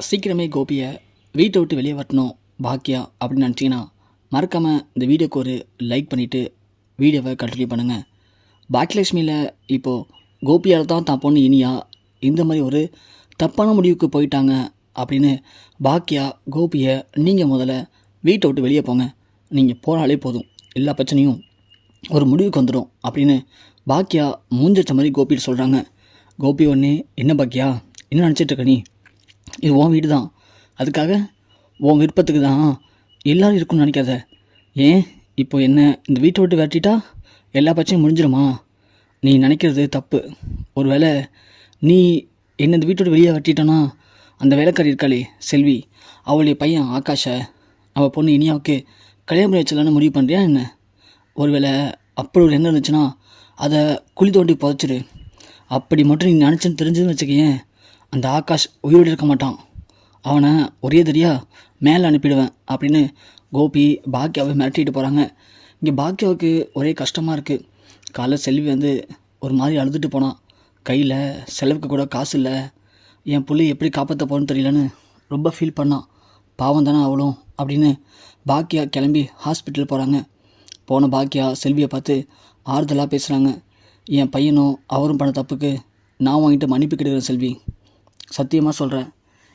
சீக்கிரமே கோபியை வீட்டை விட்டு வெளியே வரணும் பாக்கியா அப்படின்னு நினச்சிங்கன்னா மறக்காமல் இந்த வீடியோக்கு ஒரு லைக் பண்ணிவிட்டு வீடியோவை கண்டினியூ பண்ணுங்கள் பாக்கியலட்சுமியில் இப்போது கோபியால் தான் தான் பொண்ணு இனியா இந்த மாதிரி ஒரு தப்பான முடிவுக்கு போயிட்டாங்க அப்படின்னு பாக்கியா கோபியை நீங்கள் முதல்ல வீட்டை விட்டு வெளியே போங்க. நீங்கள் போனாலே போதும் எல்லா பிரச்சனையும் ஒரு முடிவுக்கு வந்துடும் அப்படின்னு பாக்கியா மூஞ்சச்ச மாதிரி கோபிட்டு சொல்கிறாங்க கோபி ஒன்று என்ன பாக்கியா என்ன நினச்சிட்டு இருக்க நீ? இது உன் வீடு தான் அதுக்காக உன் விருப்பத்துக்கு தான் எல்லோரும் இருக்குன்னு நினைக்காத. ஏன்? இப்போ என்ன இந்த வீட்டை விட்டு விரட்டிட்டா எல்லா பிரச்சனையும் முடிஞ்சிருமா? நீ நினைக்கிறது தப்பு. ஒருவேளை நீ என்ன இந்த வீட்டை விட்டு வெளியே வெட்டிட்டோன்னா அந்த வேலைக்காரி இருக்காளே செல்வி அவளுடைய பையன் ஆகாஷை அவள் பொண்ணு இனியாவுக்கு கல்யாணம் பண்ணி வச்சலான்னு முடிவு பண்ணுறியா என்ன? ஒருவேளை அப்படி ஒரு எண்ணம் இருந்துச்சுன்னா அதை குழி தோண்டி புதைச்சிரு அப்படி மட்டும் நீ நினச்சேன்னு தெரிஞ்சதுன்னு வச்சுக்கேன் அந்த ஆகாஷ் உயிரோடு இருக்க மாட்டான். அவனை ஒரே தெரியா மேலே அனுப்பிடுவேன் அப்படின்னு கோபி பாக்கியாவை மிரட்டிட்டு போகிறாங்க இங்கே பாக்கியாவுக்கு ஒரே கஷ்டமாக இருக்குது காலைல செல்வி வந்து ஒரு மாதிரி அழுதுட்டு போனான் கையில் செலவுக்கு கூட காசு இல்லை. என் புள்ளி எப்படி காப்பாற்ற போகிறேன்னு தெரியலன்னு ரொம்ப ஃபீல் பண்ணான் பாவம் தானே அவளும் அப்படின்னு பாக்கியா கிளம்பி ஹாஸ்பிட்டல் போகிறாங்க போன பாக்கியா செல்வியை பார்த்து ஆறுதலாக பேசுகிறாங்க என் பையனும் அவரும் பண்ண தப்புக்கு நான் வாங்கிட்டு மன்னிப்பு கிடைக்கிறேன் செல்வி. சத்தியமாக சொல்கிறேன்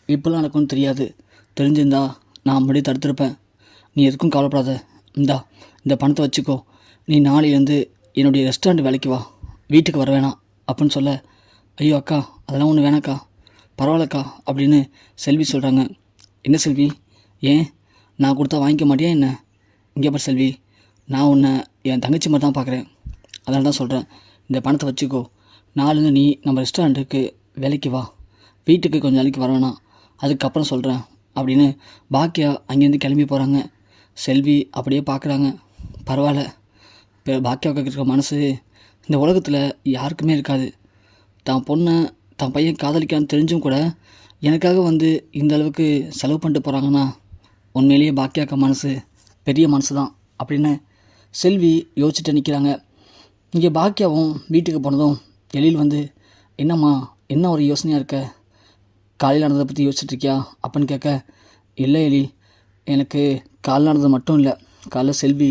இப்போலாம் எனக்கும் தெரியாது. தெரிஞ்சிருந்தா நான் முன்னாடியே தடுத்திருப்பேன். நீ எதுக்கும் கவலைப்படாத. இந்தா இந்த பணத்தை வச்சுக்கோ. நீ நாளையிலேருந்து என்னுடைய ரெஸ்டாரண்ட் வேலைக்கு வா. வீட்டுக்கு வர வேணாம். அப்படின்னு சொல்ல ஐயோ அக்கா அதெல்லாம் ஒன்று வேணாக்கா பரவாயில்லக்கா அப்படின்னு செல்வி சொல்கிறாங்க என்ன செல்வி? ஏன்? நான் கொடுத்தா வாங்கிக்க மாட்டியா என்ன? இங்கே பார் செல்வி நான் உன்னை என் தங்கச்சி மாதிரி தான் பார்க்குறேன் அதனால தான் சொல்கிறேன் இந்த பணத்தை வச்சுக்கோ. நாலுன்னு நீ நம்ம ரெஸ்டாரண்ட்டுக்கு வேலைக்கு வா. வீட்டுக்கு கொஞ்சம் நாளைக்கு வர அதுக்கப்புறம் சொல்கிறேன் அப்படின்னு பாக்கியா அங்கேருந்து கிளம்பி போகிறாங்க செல்வி அப்படியே பார்க்குறாங்க பரவாயில்ல. இப்போ பாக்கியாவுக்கு இருக்க மனசு இந்த உலகத்தில் யாருக்குமே இருக்காது. தான் பொண்ணை தான் பையன் காதலிக்கான்னு தெரிஞ்சும் கூட எனக்காக வந்து இந்த அளவுக்கு செலவு பண்ணிட்டு போகிறாங்கன்னா உண்மையிலேயே பாக்கியாக்க மனசு பெரிய மனசு தான் அப்படின்னு செல்வி யோசிச்சுட்டு நிற்கிறாங்க இங்கே பாக்கியாவும் வீட்டுக்கு போனதும் எழில் வந்து என்னம்மா என்ன ஒரு யோசனையாக இருக்க? காலையில் நடந்ததை பற்றி யோசிச்சிட்டுருக்கியா அப்படின்னு கேட்க இல்லை எழில் எனக்கு காலைல நடந்தது மட்டும் இல்லை. காலைல செல்வி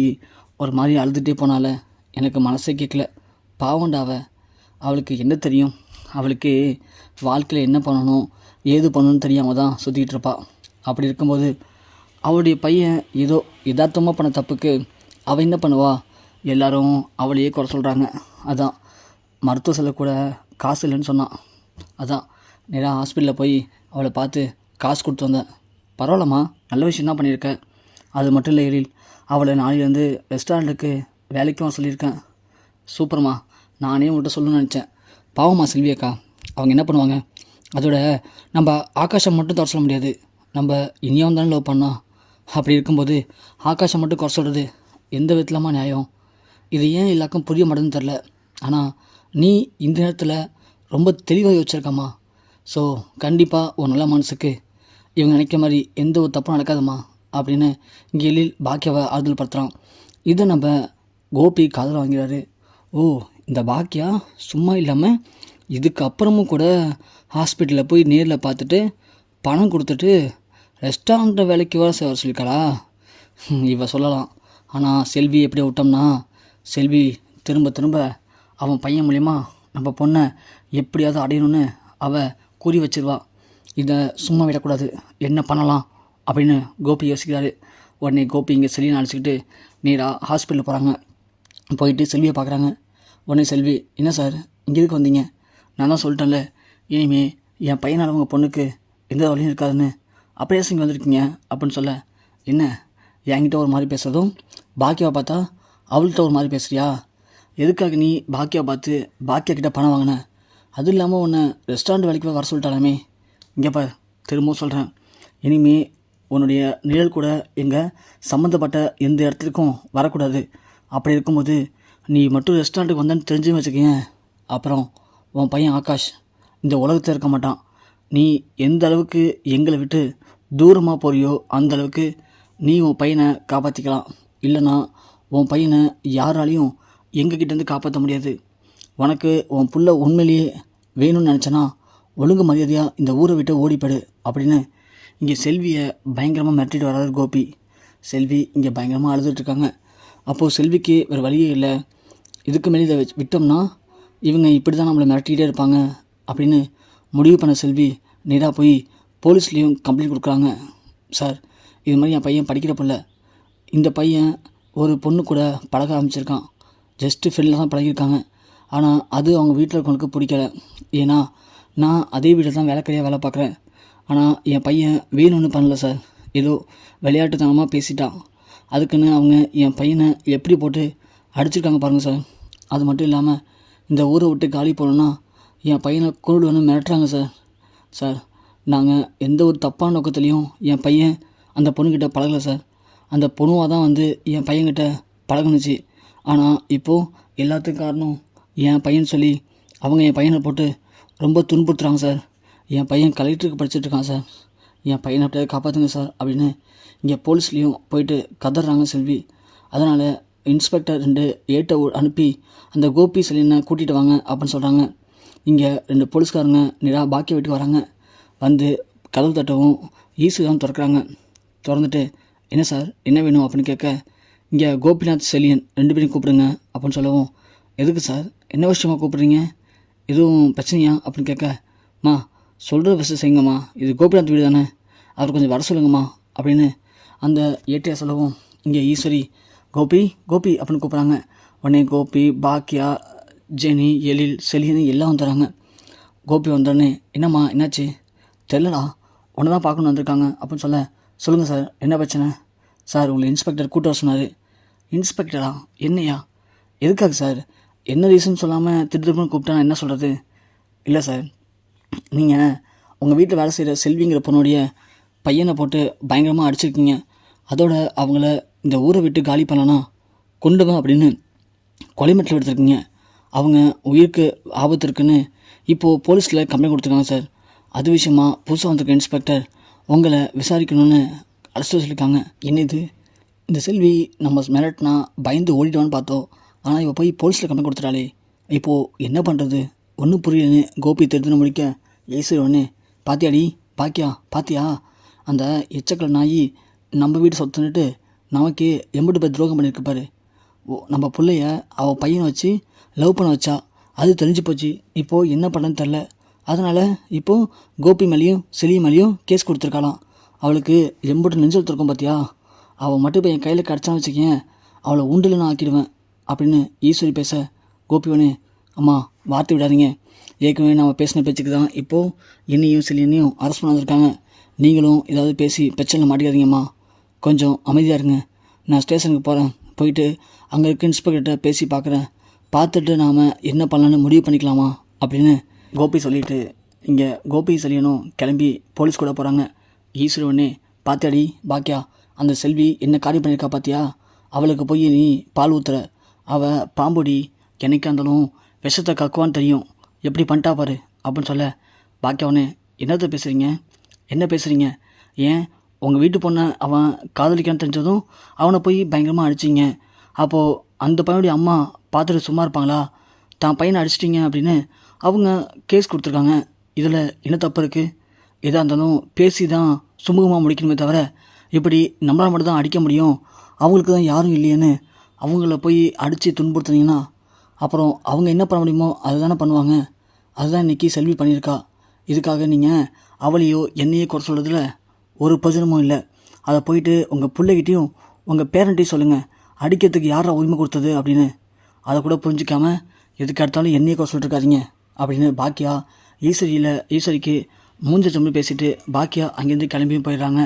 ஒரு மாதிரி அழுதுகிட்டே போனால எனக்கு மனசே கேட்கல. பாவண்டாவ அவளுக்கு என்ன தெரியும்? அவளுக்கு வாழ்க்கையில் என்ன பண்ணணும்? ஏது பண்ணணும்னு தெரியாமல் தான் சுற்றிக்கிட்டு இருப்பாள் அப்படி இருக்கும்போது அவளுடைய பையன் ஏதோ யதார்த்தமாக பண்ண தப்புக்கு அவள் என்ன பண்ணுவா? எல்லாரும் அவளையே குறை சொல்கிறாங்க அதான் மருத்துவ செலவு கூட காசு இல்லைன்னு சொன்னான். அதான் நேராக ஹாஸ்பிட்டலில் போய் அவளை பார்த்து காசு கொடுத்து வந்தேன். பரவாயில்லம்மா நல்ல விஷயம் தான் பண்ணியிருக்க. அது மட்டும் இல்லை எழில் அவளை நாளையிலேருந்து ரெஸ்டாரண்ட்டுக்கு வேலைக்கும் வர சொல்லியிருக்கேன். சூப்பர்மா நானே உங்கள்கிட்ட சொல்லணும்னு நினச்சேன். பாவம்மா செல்வியக்கா அவங்க என்ன பண்ணுவாங்க? அதோட நம்ம ஆகாஷம் மட்டும் தர சொல்ல முடியாது. நம்ம இனியாவும் தானே லவ் பண்ணோம் அப்படி இருக்கும்போது ஆகாஷம் மட்டும் குறை சொல்கிறது எந்த விதத்துலமா நியாயம்? இது ஏன் எல்லாருக்கும் புரிய மாட்டேன்னு தெரில ஆனால் நீ இந்த நேரத்தில் ரொம்ப தெளிவாக யோசிச்சிருக்கம்மா. ஸோ கண்டிப்பாக ஒரு நல்ல மனசுக்கு இவங்க நினைக்கிற மாதிரி எந்த ஒரு தப்பும் நடக்காதும்மா அப்படின்னு இங்கே எழில் பாக்கியாவை ஆறுதல் படுத்துகிறான் இதை நம்ம கோபி காதல் வாங்கிறாரு. ஓ இந்த பாக்கியா சும்மா இல்லாமல் இதுக்கப்புறமும் கூட ஹாஸ்பிட்டலில் போய் நேரில் பார்த்துட்டு பணம் கொடுத்துட்டு ரெஸ்டாரண்ட்டில் வேலைக்கு வர வர சொல்லியிருக்காளா? இவள் இவ சொல்லலாம். ஆனால் செல்வி எப்படி விட்டோம்னா செல்வி திரும்ப திரும்ப அவன் பையன் மூலிமா நம்ம பொண்ணை எப்படியாவது அடையணும்னு அவள் கூறி வச்சிருவா. இதை சும்மா விடக்கூடாது. என்ன பண்ணலாம்? அப்படின்னு கோபி யோசிக்கிறாரு. உடனே கோபி இங்கே செல்வியை அழைச்சிக்கிட்டு நேராக ஹாஸ்பிட்டல் போகிறாங்க போயிட்டு செல்வியை பார்க்குறாங்க. உடனே செல்வி என்ன சார் இங்கே எதுக்கு வந்தீங்க? நான் தான் சொல்லிட்டேன்ல. இனிமே என் பையனால் உங்கள் பொண்ணுக்கு எந்த வழியும் இருக்காதுன்னு. அப்படியே இங்கே வந்திருக்கீங்க அப்படின்னு சொல்ல. என்ன? என்கிட்ட ஒரு மாதிரி பேசுகிறதும் பாக்கியாவை பார்த்தா அவள்கிட்ட ஒரு மாதிரி பேசுகிறியா எதுக்காக நீ பாக்கியாவை பார்த்து பாக்கியா கிட்டே பணம் வாங்கின? அதுவும் இல்லாமல் உன்னை ரெஸ்டாரண்ட் வேலைக்கு வர சொல்லிட்டாலாமே. இங்கேப்பா திரும்பவும் சொல்கிறேன் இனிமே உன்னுடைய நிழல் கூட எங்கள் சம்மந்தப்பட்ட எந்த இடத்துக்கும் வரக்கூடாது. அப்படி இருக்கும்போது நீ மட்டும் ரெஸ்டாரண்ட்டுக்கு வந்தேன்னு தெரிஞ்சு வச்சுக்கேன் அப்புறம் உன் பையன் ஆகாஷ் இந்த உலகத்தில் இருக்க மாட்டான். நீ எந்த அளவுக்கு எங்களை விட்டு தூரமாக போறியோ அந்த அளவுக்கு நீ உன் பையனை காப்பாற்றிக்கலாம் இல்லைன்னா உன் பையனை யாராலையும் எங்ககிட்டேருந்து காப்பாற்ற முடியாது. உனக்கு உன் புள்ள உண்மையிலேயே வேணும்னு நினச்சனா ஒழுங்கு மரியாதையாக இந்த ஊரை விட்டு ஓடிப்படு அப்படின்னு இங்கே செல்வியை பயங்கரமாக மிரட்டிட்டு வராரு கோபி. செல்வி இங்கே பயங்கரமாக அழுதுட்ருக்காங்க அப்போது செல்விக்கு வேறு வழியே இல்லை. இதுக்கு மேலே இதை விட்டோம்னா இவங்க இப்படி தான் நம்மளை மிரட்டிகிட்டே இருப்பாங்க அப்படின்னு முடிவு பண்ண செல்வி நேராக போய் போலீஸ்லேயும் கம்ப்ளைண்ட் கொடுக்குறாங்க. சார் இது மாதிரி என் பையன் படிக்கிற பிள்ளை இந்த பையன் ஒரு பொண்ணு கூட பழக ஆரம்பிச்சிருக்கான். ஜஸ்ட்டு ஃப்ரெண்டில் தான் பழகியிருக்காங்க. ஆனால் அது அவங்க வீட்டில் இருக்கவங்களுக்கு பிடிக்கல. ஏன்னா நான் அதே வீட்டில் தான் வேலைக்கறியாக வேலை பார்க்குறேன் ஆனால் என் பையன் வேணும்னு பண்ணல சார். ஏதோ விளையாட்டுத்தனமாக பேசிட்டான் அதுக்குன்னு அவங்க என் பையனை எப்படி போட்டு அடிச்சிருக்காங்க பாருங்கள் சார். அது மட்டும் இல்லாமல் இந்த ஊரை விட்டு காலி போகணுன்னா என் பையனை கொள்ளுன்னு மிரட்டுறாங்க சார். சார் நாங்கள் எந்த ஒரு தப்பான நோக்கத்துலேயும் என் பையன் அந்த பொண்ணுக்கிட்ட பழகலை சார். அந்த பொண்ணுவாக தான் வந்து என் பையன்கிட்ட பழகுனுச்சு. ஆனால் இப்போது எல்லாத்துக்கும் காரணம் என் பையன் சொல்லி அவங்க என் பையனை போட்டு ரொம்ப துன்புறுத்துறாங்க சார். என் பையன் கலெக்டருக்கு படிச்சுட்ருக்கான் சார். என் பையனை அப்படியே காப்பாற்றுங்க சார் அப்படின்னு இங்கே போலீஸ்லேயும் போயிட்டு கதறாங்க செல்வி. அதனால் இன்ஸ்பெக்டர் ரெண்டு ஏட்டை அனுப்பி அந்த கோபி செலினை கூட்டிகிட்டு வாங்க அப்படின்னு சொல்கிறாங்க இங்கே ரெண்டு போலீஸ்காரங்க நேராக பாக்கிய வீட்டுக்கு வராங்க. வந்து கதவு தட்டவும் ஈஸு திறக்கிறாங்க. திறந்துட்டு என்ன சார்? என்ன வேணும்? அப்படின்னு கேட்க இங்கே கோபிநாத் செலியன் ரெண்டு பேரையும் கூப்பிடுங்க அப்படின்னு சொல்லவும் எதுக்கு சார்? என்ன விஷயமா கூப்பிட்றீங்க? எதுவும் பிரச்சனையா? அப்படின்னு கேட்க மா சொல்கிற விஷயம் செய்யுங்கம்மா. இது கோபிநாத் வீடு தானே? அவர் கொஞ்சம் வர சொல்லுங்கம்மா. அப்படின்னு அந்த ஏட்டியா சொல்லவும் இங்கே ஈஸ்வரி கோபி கோபி அப்படின்னு கூப்பிட்றாங்க. உடனே கோபி பாக்கியா ஜெனி எழில் செலியன் எல்லாம் வந்துடுறாங்க. கோபி வந்தோடனே என்னம்மா என்னாச்சு? தெரிலடா உன்னை தான் பார்க்கணும் வந்திருக்காங்க. அப்படின்னு சொல்ல சொல்லுங்கள் சார் என்ன பிரச்சனை? சார் உங்களை இன்ஸ்பெக்டர் கூட்ட வர சொன்னார். இன்ஸ்பெக்டரா? என்னையா? எதுக்காக சார்? என்ன ரீசன் சொல்லாமல் திட்டு கூப்பிட்டா என்ன சொல்கிறது இல்லை சார் நீங்கள் உங்கள் வீட்டில் வேலை செய்கிற செல்விங்கிற பொண்ணுடைய பையனை போட்டு பயங்கரமாக அடிச்சிருக்கீங்க. அதோட அவங்கள இந்த ஊரை விட்டு காலி பண்ணனா கொண்டு வா அப்படின்னு கொலைமட்டில் எடுத்துருக்கீங்க. அவங்க உயிருக்கு ஆபத்து இருக்குன்னு இப்போது போலீஸில் கம்ப்ளைண்ட் கொடுத்துருக்காங்க சார் அது விஷயமா புதுசாக வந்திருக்க இன்ஸ்பெக்டர் உங்களை விசாரிக்கணும்னு அழைச்சிட்டு சொல்லியிருக்காங்க என்ன இது இந்த செல்வி நம்ம மிரட்டினா பயந்து ஓடிடுவான்னு பார்த்தோம். ஆனால் இவள் போய் போலீஸில் கம்ப்ளைண்ட் கொடுத்துட்டாளே. இப்போது என்ன பண்ணுறது ஒன்றும் புரியலன்னு கோபி தெரிஞ்சுன்னு முடிக்க ஏசுவனே ஒன்று பாத்தியாடி? பாக்கியா? பாத்தியா? அந்த எச்சக்கல் நாயி நம்ம வீடு சொத்துன்னுட்டு நமக்கு எம்பிட்டு பேர் துரோகம் பண்ணியிருக்கு பாரு. ஓ நம்ம பிள்ளைய அவள் பையனை வச்சு லவ் பண்ண வச்சா அது தெரிஞ்சு போச்சு. இப்போது என்ன பண்ணன்னு தெரில அதனால் இப்போது கோபி மேலேயும் செலி மேலேயும் கேஸ் கொடுத்துருக்காளாம். அவளுக்கு எம்புட்டு நெஞ்சல் திறக்கும் பார்த்தியா அவள் மட்டும் இப்போ என் கையில் கிடச்சான்னு வச்சுக்கேன் அவளை உண்டில் நான் ஆக்கிடுவேன். அப்படின்னு ஈஸ்வரி பேச கோபிவனே அம்மா வார்த்தை விடாதீங்க. ஏற்கனவே நம்ம பேசின பேச்சுக்கு தான் இப்போது என்னையும் செலியனையும் அரெஸ்ட் பண்ண வந்திருக்காங்க. நீங்களும் ஏதாவது பேசி பிரச்சனை மாட்டிக்காதீங்கம்மா. கொஞ்சம் அமைதியாக இருங்க. நான் ஸ்டேஷனுக்கு போகிறேன் போயிட்டு அங்கே இருக்க இன்ஸ்பெக்டர்கிட்ட பேசி பார்க்குறேன் பார்த்துட்டு நாம் என்ன பண்ணலான்னு முடிவு பண்ணிக்கலாமா? அப்படின்னு கோபி சொல்லிட்டு இங்கே கோபி செலியனும் கிளம்பி போலீஸ் கூட போகிறாங்க ஈஸ்வரவனே பார்த்தாடி பாக்கியா அந்த செல்வி என்ன காரியம் பண்ணியிருக்கா பார்த்தியா அவளுக்கு போய் நீ பால் ஊத்துற. அவள் பாம்புடி என்னைக்கா இருந்தாலும் விஷத்தை கக்குவான்னு தெரியும். எப்படி பண்ணிட்டா பாரு அப்படின்னு சொல்ல பாக்கியவனே என்னத்தை பேசுகிறீங்க என்ன பேசுகிறீங்க ஏன்? உங்கள் வீட்டு பொண்ணை அவன் காதலிக்கான்னு தெரிஞ்சதும் அவனை போய் பயங்கரமாக அடிச்சிங்க. அப்போது அந்த பையனுடைய அம்மா பார்த்துட்டு சும்மா இருப்பாங்களா? தான் பையனை அடிச்சிட்டிங்க அப்படின்னு அவங்க கேஸ் கொடுத்துருக்காங்க. இதில் என்ன தப்பு இருக்குது எதாக இருந்தாலும் பேசி தான் சுமூகமாக முடிக்கணுமே தவிர இப்படி நம்மளால் மட்டும் தான் அடிக்க முடியும். அவங்களுக்கு தான் யாரும் இல்லையேன்னு அவங்கள போய் அடித்து துன்புறுத்துனீங்கன்னா அப்புறம் அவங்க என்ன பண்ண முடியுமோ அதை தானே பண்ணுவாங்க. அதுதான் இன்றைக்கி செல்வி பண்ணியிருக்கா. இதுக்காக நீங்கள் அவளையோ என்னையோ குறை சொல்கிறதுல ஒரு பிரயோஜனமும் இல்லை. அதை போயிட்டு உங்கள் பிள்ளைகிட்டையும் உங்கள் பேரண்ட்டையும் சொல்லுங்கள் அடிக்கிறதுக்கு யாரா உரிமை கொடுத்தது அப்படின்னு. அதை கூட புரிஞ்சிக்காமல் எதுக்கு எடுத்தாலும் என்னையே குறை சொல்லிட்டுருக்காதீங்க அப்படின்னு பாக்கியா ஈஸ்வரியில் ஈஸ்வரிக்கு மூஞ்ச சொல்லி பேசிட்டு பாக்கியா அங்கேருந்து கிளம்பியும் போயிடுறாங்க.